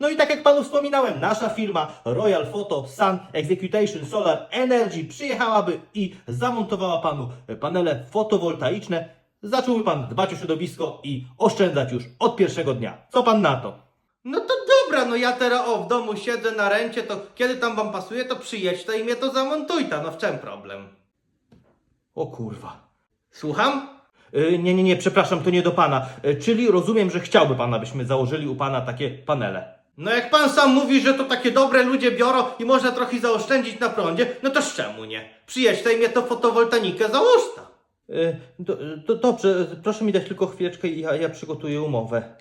No i tak jak panu wspominałem, nasza firma Royal Photo Sun Execution Solar Energy przyjechałaby i zamontowała panu panele fotowoltaiczne. Zacząłby pan dbać o środowisko i oszczędzać już od pierwszego dnia. Co pan na to? No to dobra, no ja teraz o w domu siedzę na rencie, to kiedy tam wam pasuje, to przyjedźcie i mnie to zamontujta, no w czym problem? O kurwa. Słucham? Y, nie, nie, nie, przepraszam, to nie do pana. Y, czyli rozumiem, że chciałby pan, abyśmy założyli u pana takie panele. No jak pan sam mówi, że to takie dobre ludzie biorą i można trochę zaoszczędzić na prądzie, no to z czemu nie? Przyjedźcie i mnie to fotowoltaikę załóżta. Y, do, to dobrze, proszę mi dać tylko chwileczkę i ja, ja przygotuję umowę.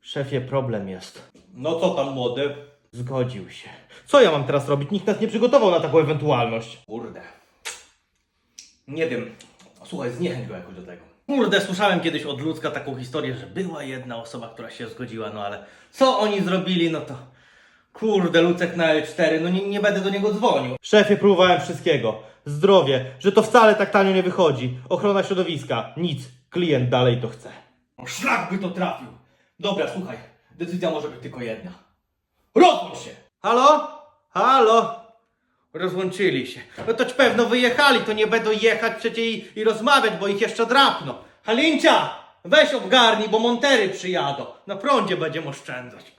Szefie, problem jest. No co tam młody? Zgodził się. Co ja mam teraz robić? Nikt nas nie przygotował na taką ewentualność. Kurde. Nie wiem. Słuchaj, zniechęć go jakoś do tego. Kurde, słyszałem kiedyś od ludzka taką historię, że była jedna osoba, która się zgodziła, no ale co oni zrobili, no to... Kurde, Lucek na L4, no nie, nie będę do niego dzwonił. Szefie, próbowałem wszystkiego. Zdrowie, że to wcale tak tanio nie wychodzi. Ochrona środowiska, nic. Klient dalej to chce. O, Szlak by to trafił. Dobra, słuchaj, decyzja może być tylko jedna. Rozłącz się! Halo? Halo? Rozłączyli się. No to ci pewno wyjechali, to nie będą jechać przecież i, i rozmawiać, bo ich jeszcze drapną. Halincia, weź obgarnij, bo montery przyjadą. Na prądzie będziemy oszczędzać.